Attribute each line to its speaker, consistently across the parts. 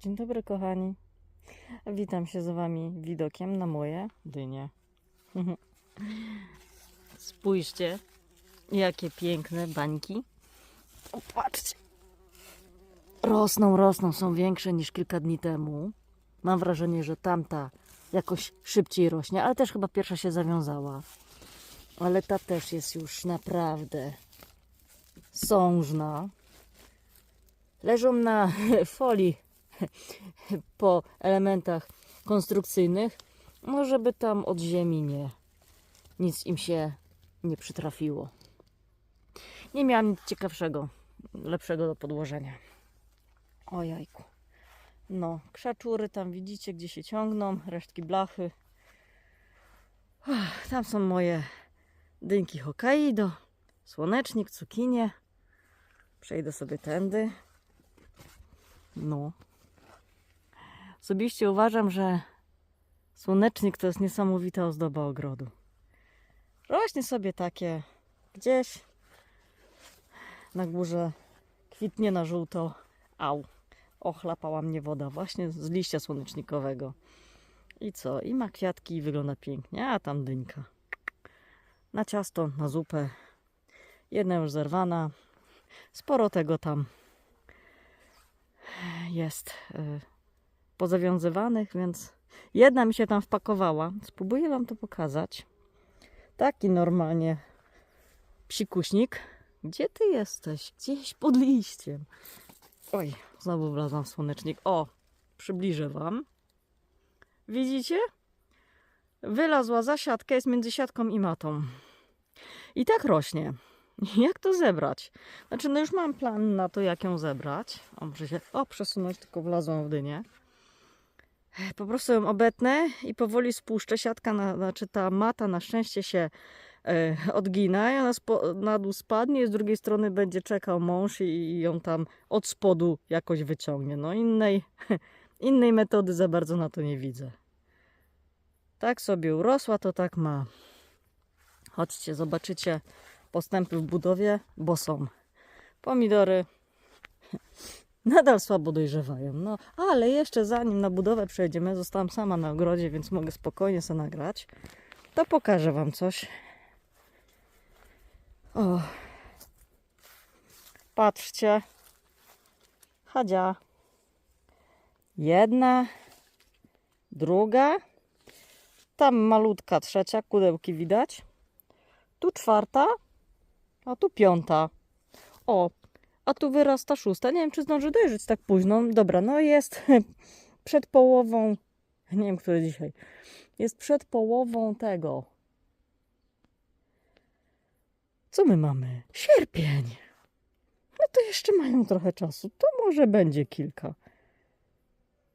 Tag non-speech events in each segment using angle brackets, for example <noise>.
Speaker 1: Dzień dobry, kochani. Witam się z Wami widokiem na moje dynie. <laughs> Spójrzcie, jakie piękne bańki. O, patrzcie. Rosną, rosną, są większe niż kilka dni temu. Mam wrażenie, że tamta jakoś szybciej rośnie, ale też chyba pierwsza się zawiązała. Ale ta też jest już naprawdę sążna. Leżą na <laughs> folii po elementach konstrukcyjnych, no żeby tam od ziemi nie nic im się nie przytrafiło. Nie miałam nic ciekawszego, lepszego do podłożenia. O jajku. No, krzaczury tam widzicie, gdzie się ciągną, resztki blachy. Uff, Tam są moje dynki Hokkaido, słonecznik, cukinie. Przejdę sobie tędy. No. Osobiście uważam, że słonecznik to jest niesamowita ozdoba ogrodu. Rośnie sobie takie gdzieś na górze, kwitnie na żółto. Au, ochlapała mnie woda właśnie z liścia słonecznikowego. I co? I ma kwiatki i wygląda pięknie, a tam dynka. Na ciasto, na zupę. Jedna już zerwana. Sporo tego tam jest y, pozawiązywanych, więc jedna mi się tam wpakowała. Spróbuję Wam to pokazać. Taki normalnie psikuśnik. Gdzie Ty jesteś? Gdzieś pod liściem. Oj, znowu wlazłam w słonecznik. O, przybliżę Wam. Widzicie? Wylazła za siatkę, jest między siatką i matą. I tak rośnie. <laughs> Jak to zebrać? Znaczy, no już mam plan na to, jak ją zebrać. O, muszę się o, przesunąć, tylko wlazłam w dynię. Po prostu ją obetnę i powoli spuszczę. Siatka, na, znaczy ta mata na szczęście się e, odgina i ona spo, na dół spadnie. Z drugiej strony będzie czekał mąż i, i ją tam od spodu jakoś wyciągnie. No innej, <laughs> innej metody za bardzo na to nie widzę. Tak sobie urosła, to tak ma. Chodźcie, zobaczycie postępy w budowie, bo są. Pomidory nadal słabo dojrzewają. No, ale jeszcze zanim na budowę przejdziemy, zostałam sama na ogrodzie, więc mogę spokojnie sobie nagrać. To pokażę Wam coś. O. Patrzcie. Hadzia. Jedna. Druga. Tam malutka trzecia, kudełki widać. Tu czwarta, a tu piąta. O, a tu wyrasta szósta. Nie wiem, czy zdąży dojrzeć tak późno. Dobra, no jest <laughs> przed połową. Nie wiem, który dzisiaj. Jest przed połową tego. Co my mamy? Sierpień. No to jeszcze mają trochę czasu. To może będzie kilka.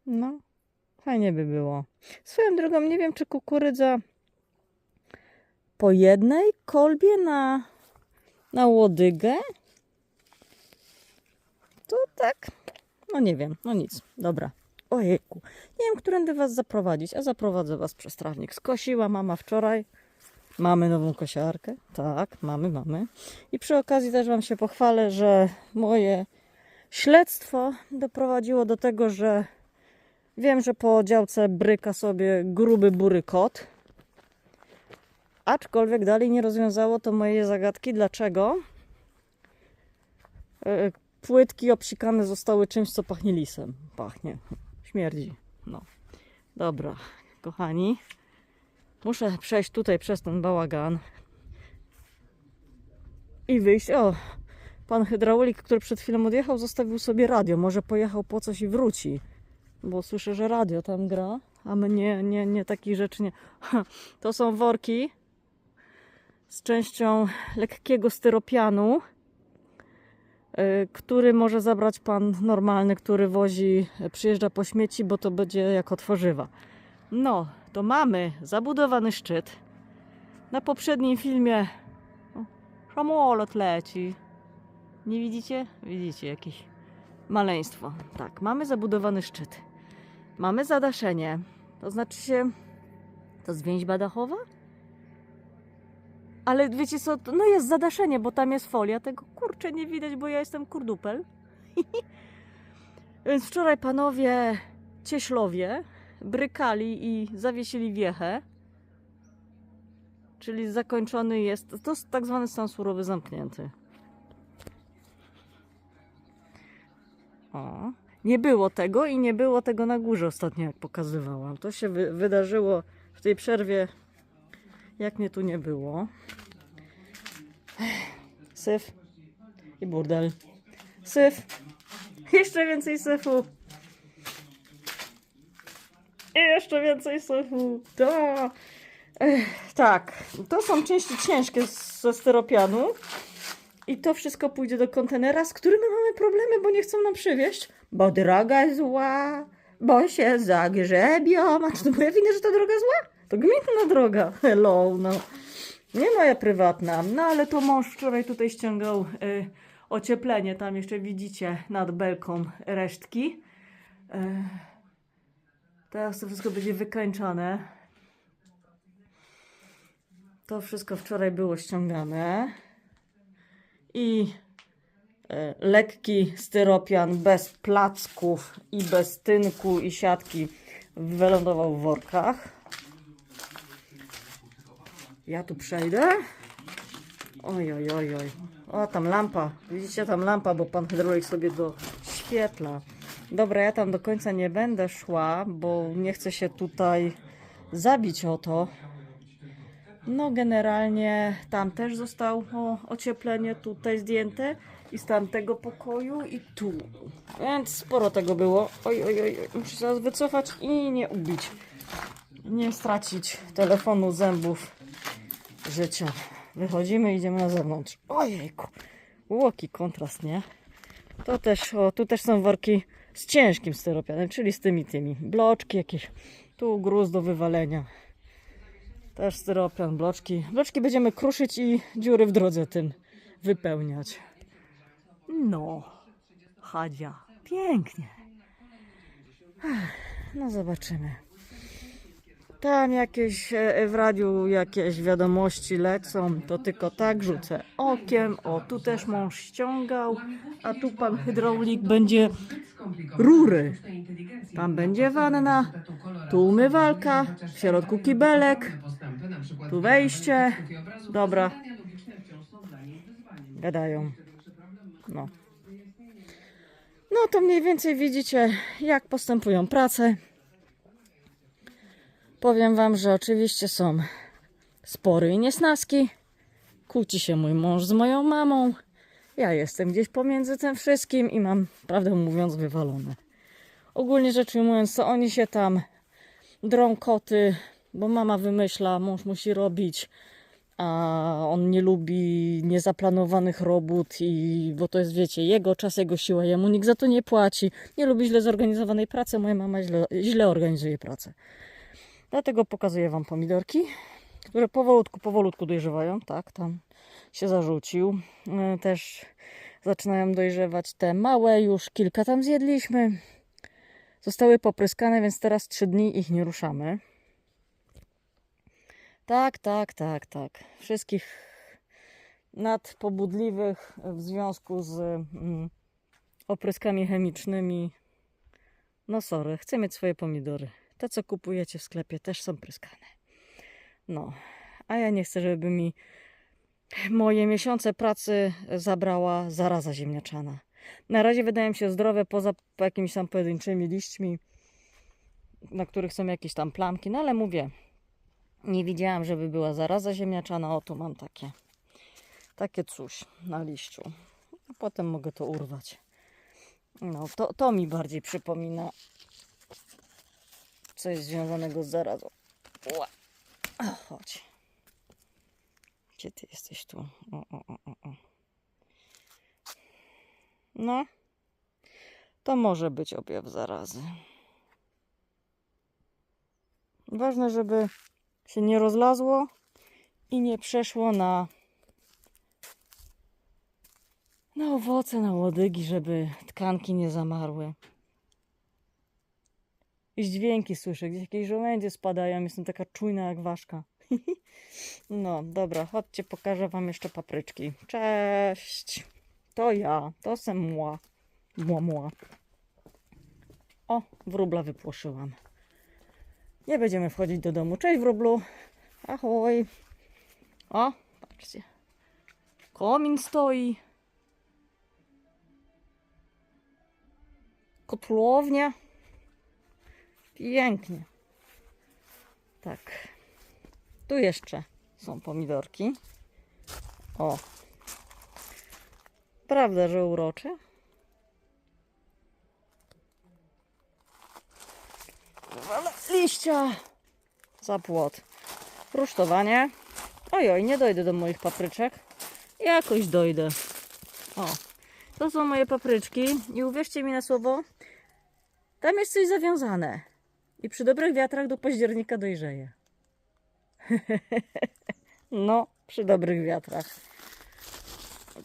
Speaker 1: No, fajnie by było. Swoją drogą, nie wiem, czy kukurydza po jednej kolbie na, na łodygę? To tak, no nie wiem, no nic, dobra. Ojejku, nie wiem, którędy was zaprowadzić, a zaprowadzę was przez trawnik. Skosiła mama wczoraj. Mamy nową kosiarkę? Tak, mamy, mamy. I przy okazji też wam się pochwalę, że moje śledztwo doprowadziło do tego, że wiem, że po działce bryka sobie gruby bury kot. Aczkolwiek dalej nie rozwiązało to mojej zagadki, dlaczego e, płytki obsikane zostały czymś, co pachnie lisem. Pachnie, śmierdzi. No. Dobra, kochani. Muszę przejść tutaj przez ten bałagan i wyjść. O, pan hydraulik, który przed chwilą odjechał, zostawił sobie radio. Może pojechał po coś i wróci. Bo słyszę, że radio tam gra, a my nie, nie, nie takich rzeczy nie. To są worki z częścią lekkiego styropianu, który może zabrać pan normalny, który wozi, przyjeżdża po śmieci, bo to będzie jako tworzywa. No, to mamy zabudowany szczyt. Na poprzednim filmie samolot leci. Nie widzicie? Widzicie jakieś maleństwo. Tak, mamy zabudowany szczyt. Mamy zadaszenie. To znaczy się... To zwięźba dachowa? Ale wiecie co, no jest zadaszenie, bo tam jest folia, tego kurczę nie widać, bo ja jestem kurdupel. <laughs> Więc wczoraj panowie cieślowie brykali i zawiesili wiechę. Czyli zakończony jest, to jest tak zwany stan surowy zamknięty. O, nie było tego i nie było tego na górze ostatnio, jak pokazywałam. To się wy wydarzyło w tej przerwie, jak mnie tu nie było. Syf i burdel. Syf. Jeszcze więcej syfu. I jeszcze więcej syfu. Da. Tak, to są części ciężkie ze styropianu. I to wszystko pójdzie do kontenera, z którym my mamy problemy, bo nie chcą nam przywieźć. Bo droga zła, bo się zagrzebią. A czy to moja wina, że ta droga zła? To gminna droga. <laughs> Hello, no. Nie moja prywatna. No ale to mąż wczoraj tutaj ściągał y, ocieplenie. Tam jeszcze widzicie nad belką resztki. Y, teraz to wszystko będzie wykańczane. To wszystko wczoraj było ściągane. I e, lekki styropian bez placków i bez tynku i siatki wylądował w workach. Ja tu przejdę. Oj, oj, oj, oj. O, tam lampa. Widzicie, tam lampa, bo pan hydraulik sobie doświetla. Dobra, ja tam do końca nie będę szła, bo nie chcę się tutaj zabić o to. No, generalnie tam też zostało ocieplenie tutaj zdjęte i z tamtego pokoju i tu. Więc sporo tego było. Oj, oj, oj, muszę się teraz wycofać i nie ubić. Nie stracić telefonu, zębów, życia. Wychodzimy, idziemy na zewnątrz. Ojejku. Łoki kontrast, nie? To też, o, tu też są worki z ciężkim styropianem, czyli z tymi, tymi. Bloczki jakieś. Tu gruz do wywalenia. Też styropian, bloczki. Bloczki będziemy kruszyć i dziury w drodze tym wypełniać. No, Hadzia, pięknie. No zobaczymy. Tam jakieś e, w radiu jakieś wiadomości lecą, to tylko tak rzucę okiem. O, tu też mąż ściągał, a tu pan hydraulik będzie rury. Tam będzie wanna, tu umywalka, w środku kibelek, tu wejście. Dobra. Gadają. No. No to mniej więcej widzicie, jak postępują prace. Powiem wam, że oczywiście są spory i niesnaski. Kłóci się mój mąż z moją mamą. Ja jestem gdzieś pomiędzy tym wszystkim i mam, prawdę mówiąc, wywalone. Ogólnie rzecz ujmując, to oni się tam drą koty, bo mama wymyśla, mąż musi robić, a on nie lubi niezaplanowanych robót i bo to jest, wiecie, jego czas, jego siła, jemu nikt za to nie płaci. Nie lubi źle zorganizowanej pracy, moja mama źle, źle organizuje pracę. Dlatego pokazuję Wam pomidorki, które powolutku, powolutku dojrzewają. Tak, tam się zarzucił. E, Też zaczynają dojrzewać te małe, już kilka tam zjedliśmy. Zostały popryskane, więc teraz trzy dni ich nie ruszamy. Tak, tak, tak, tak. Wszystkich nadpobudliwych w związku z mm, opryskami chemicznymi. No sorry, chcę mieć swoje pomidory. Te, co kupujecie w sklepie, też są pryskane. No, a ja nie chcę, żeby mi moje miesiące pracy zabrała zaraza ziemniaczana. Na razie wydają się zdrowe, poza jakimiś tam pojedynczymi liśćmi, na których są jakieś tam plamki, no ale mówię, nie widziałam, żeby była zaraza ziemniaczana. O, tu mam takie, takie coś na liściu. Potem mogę to urwać. No, to, to mi bardziej przypomina coś związanego z zarazą. Ła. O, chodź. Gdzie ty jesteś tu? O, o, o, o. No. To może być objaw zarazy. Ważne, żeby się nie rozlazło i nie przeszło na na owoce, na łodygi, żeby tkanki nie zamarły. I dźwięki słyszę, gdzieś jakieś żołędzie spadają, jestem taka czujna jak ważka. <laughs> No, dobra, chodźcie, pokażę wam jeszcze papryczki. Cześć! To ja, to sem mła. Mła, mła. O, wróbla wypłoszyłam. Nie będziemy wchodzić do domu. Cześć wróblu. Ahoj. O, patrzcie. Komin stoi. Kotłownia. Pięknie. Tak. Tu jeszcze są pomidorki. O. Prawda, że urocze? Ale liścia za płot. Rusztowanie. Ojoj, nie dojdę do moich papryczek. Jakoś dojdę. O, to są moje papryczki i uwierzcie mi na słowo, tam jest coś zawiązane. I przy dobrych wiatrach do października dojrzeje. <laughs> no, przy dobrych wiatrach.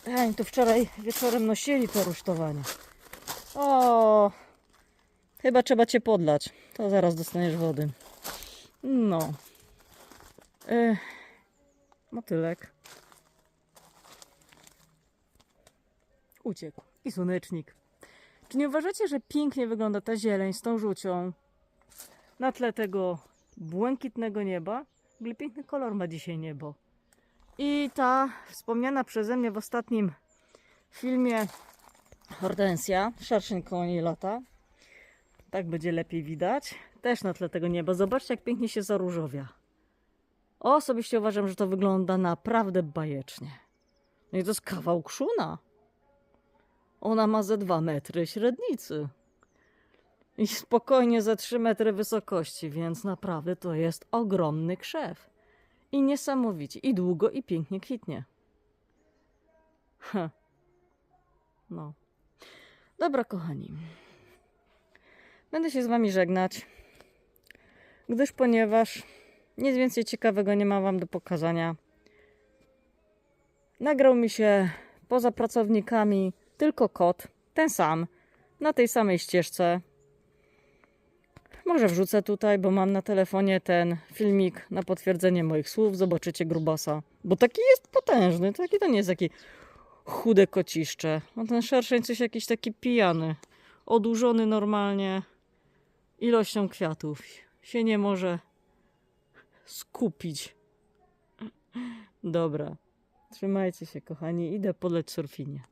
Speaker 1: Tań, tu wczoraj wieczorem nosili to rusztowanie. O, chyba trzeba cię podlać. To zaraz dostaniesz wody. No. E, motylek. Uciekł. I słonecznik. Czy nie uważacie, że pięknie wygląda ta zieleń z tą żółcią na tle tego błękitnego nieba? Piękny kolor ma dzisiaj niebo. I ta wspomniana przeze mnie w ostatnim filmie Hortensja, szerszeń koło niej lata. Tak będzie lepiej widać. Też na tle tego nieba. Zobaczcie, jak pięknie się zaróżowia. Osobiście uważam, że to wygląda naprawdę bajecznie. No i to jest kawał krzuna. Ona ma ze 2 metry średnicy. I spokojnie ze 3 metry wysokości, więc naprawdę to jest ogromny krzew. I niesamowicie. I długo i pięknie kwitnie. Ha. No. Dobra, kochani. Będę się z wami żegnać, gdyż ponieważ nic więcej ciekawego nie mam wam do pokazania. Nagrał mi się poza pracownikami tylko kot, ten sam, na tej samej ścieżce. Może wrzucę tutaj, bo mam na telefonie ten filmik na potwierdzenie moich słów. Zobaczycie grubasa. Bo taki jest potężny, taki to nie jest taki chude kociszcze. No ten szerszeń coś jakiś taki pijany. Odurzony normalnie ilością kwiatów. Się nie może skupić. Dobra. Trzymajcie się, kochani. Idę podleć surfinie.